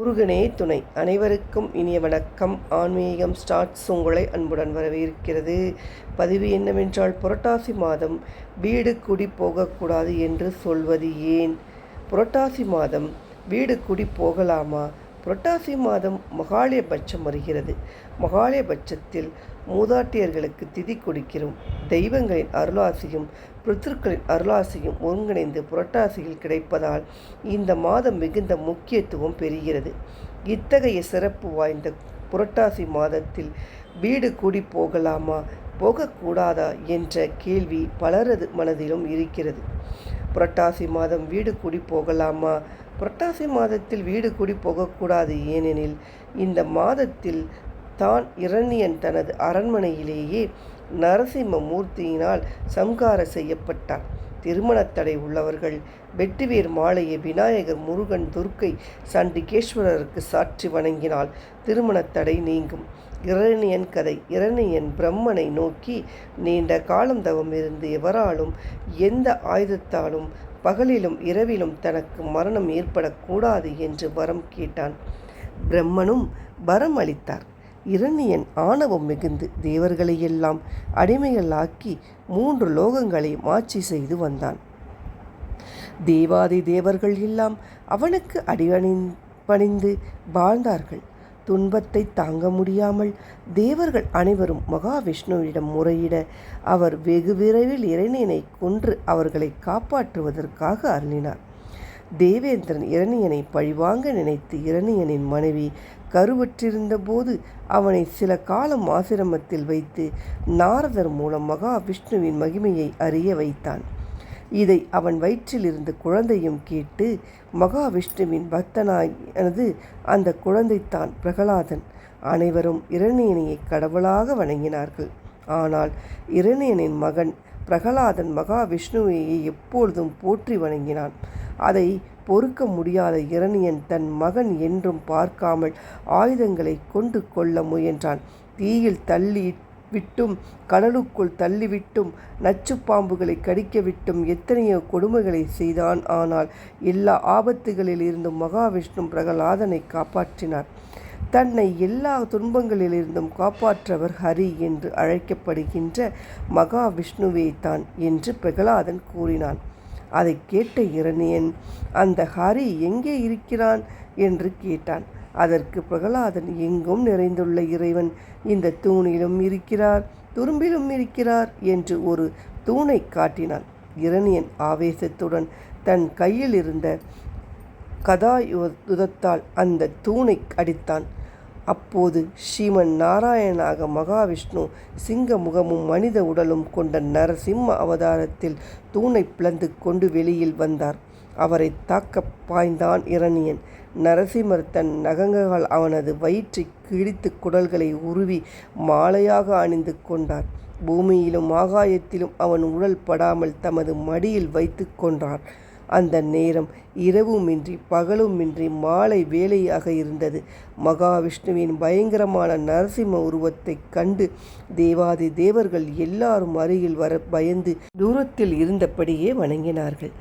முருகனே துணை. அனைவருக்கும் இனிய வணக்கம். ஆன்மீகம் ஸ்டார்ட்ஸ் உங்களை அன்புடன் வரவேற்கிறது. பதிவு என்னவென்றால் புரட்டாசி மாதம் வீடு குடி போகக்கூடாது என்று சொல்வது ஏன்? புரட்டாசி மாதம் வீடு குடி போகலாமா? புரட்டாசி மாதம் மகாலயபட்சம் வருகிறது. மகாலயபட்சத்தில் மூதாட்டியர்களுக்கு திதி கொடுக்கிறோம். தெய்வங்களின் அருளாசியும் பித்ருக்களின் அருளாசியும் ஒருங்கிணைந்து புரட்டாசியில் கிடைப்பதால் இந்த மாதம் மிகுந்த முக்கியத்துவம் பெறுகிறது. இத்தகைய சிறப்பு வாய்ந்த புரட்டாசி மாதத்தில் வீடு கூடி போகலாமா? போகக்கூடாதா என்ற கேள்வி பலரது மனதிலும் இருக்கிறது. புரட்டாசி மாதம் வீடு கூடி போகலாமா? புரட்டாசி மாதத்தில் வீடு கூடி போகக்கூடாது ஏனெனில் இந்த மாதத்தில் தான் இரணியன் தனது அரண்மனையிலேயே நரசிம்ம மூர்த்தியினால் சம்கார செய்யப்பட்டார். திருமணத்தடை உள்ளவர்கள் வெட்டிவேர் மாலையை விநாயகர் முருகன் துர்க்கை சண்டிகேஸ்வரருக்கு சாற்றி வணங்கினால் திருமணத்தடை நீங்கும். இரணியன் கதை இரணியன் பிரம்மனை நோக்கி நீண்ட காலம் தவம் இருந்து எவராலும் எந்த ஆயுதத்தாலும் பகலிலும் இரவிலும் தனக்கு மரணம் ஏற்படக்கூடாது என்று வரம் கேட்டான். பிரம்மனும் வரம் அளித்தார். இரணியன் ஆணவம் மிகுந்து தேவர்களையெல்லாம் அடிமைகளாக்கி மூன்று லோகங்களை மாட்சி செய்து வந்தான். தேவாதி தேவர்கள் எல்லாம் அவனுக்கு அடியணி பணிந்து வாழ்ந்தார்கள். துன்பத்தை தாங்க முடியாமல் தேவர்கள் அனைவரும் மகாவிஷ்ணுவிடம் முறையிட அவர் வெகு விரைவில் இறைநியனை கொன்று அவர்களை காப்பாற்றுவதற்காக அருளினார். தேவேந்திரன் இரணியனை பழிவாங்க நினைத்து இரணியனின் மனைவி கருவற்றிருந்த போது அவனை சில காலம் ஆசிரமத்தில் வைத்து நாரதர் மூலம் மகாவிஷ்ணுவின் மகிமையை அறிய வைத்தான். இதை அவன் வயிற்றிலிருந்து குழந்தையும் கேட்டு மகாவிஷ்ணுவின் பக்தனானது அந்த குழந்தைத்தான் பிரகலாதன். அனைவரும் இரணியனையை கடவுளாக வணங்கினார்கள். ஆனால் இரணியனின் மகன் பிரகலாதன் மகாவிஷ்ணுவையை எப்பொழுதும் போற்றி வணங்கினான். அதை பொறுக்க முடியாத இரணியன் தன் மகன் என்றும் பார்க்காமல் ஆயுதங்களை கொண்டு கொள்ள முயன்றான். தீயில் தள்ளி விட்டும் கடலுக்குள் தள்ளிவிட்டும் நச்சு பாம்புகளை கடிக்க விட்டும் எத்தனையோ கொடுமைகளை செய்தான். ஆனால் எல்லா ஆபத்துகளில் இருந்தும் மகாவிஷ்ணு பிரகலாதனை காப்பாற்றினார். தன்னை எல்லா துன்பங்களிலிருந்தும் காப்பாற்றவர் ஹரி என்று அழைக்கப்படுகின்ற மகாவிஷ்ணுவே தான் என்று பிரகலாதன் கூறினான். அதை கேட்ட இரணியன் அந்த ஹரி எங்கே இருக்கிறான்? என்று கேட்டான். அதற்கு பிரகலாதன் எங்கும் நிறைந்துள்ள இறைவன் இந்த தூணிலும் இருக்கிறார் துரும்பிலும் இருக்கிறார் என்று ஒரு தூணை காட்டினான். இரணியன் ஆவேசத்துடன் தன் கையில் இருந்த கதாயுதத்தால் அந்த தூணை அடித்தான். அப்போது ஸ்ரீமன் நாராயணாக மகாவிஷ்ணு சிங்க முகமும் மனித உடலும் கொண்ட நரசிம்ம அவதாரத்தில் தூணை பிளந்து கொண்டு வெளியில் வந்தார். அவரை தாக்க பாய்ந்தான் இரணியன். நரசிம்மர் தன் நகங்களால் அவனது வயிற்றை கிழித்து குடல்களை உருவி மாலையாக அணிந்து கொண்டார். பூமியிலும் ஆகாயத்திலும் அவன் உடல் படாமல் தமது மடியில் வைத்து கொண்டார் அந்த நேரம் இரவுமின்றி பகலுமின்றி மாலை வேலையாக இருந்தது. மகாவிஷ்ணுவின் பயங்கரமான நரசிம்ம உருவத்தைக் கண்டு தேவாதி தேவர்கள் எல்லாரும் அருகில் வர பயந்து தூரத்தில் இருந்தபடியே வணங்கினார்கள்.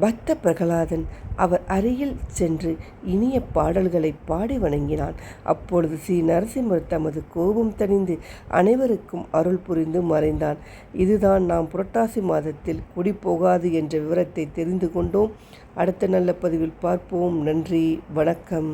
பக்த பிரகலாதன் அவர் அருகில் சென்று இனிய பாடல்களை பாடி வணங்கினான். அப்பொழுது ஸ்ரீ நரசிம்மர் தமது கோபம் தணிந்து அனைவருக்கும் அருள் புரிந்து மறைந்தான். இதுதான் நாம் புரட்டாசி மாதத்தில் குடி போகாது என்ற விவரத்தை தெரிந்து கொண்டோம் அடுத்த நல்ல பதிவில் பார்ப்போம். நன்றி வணக்கம்.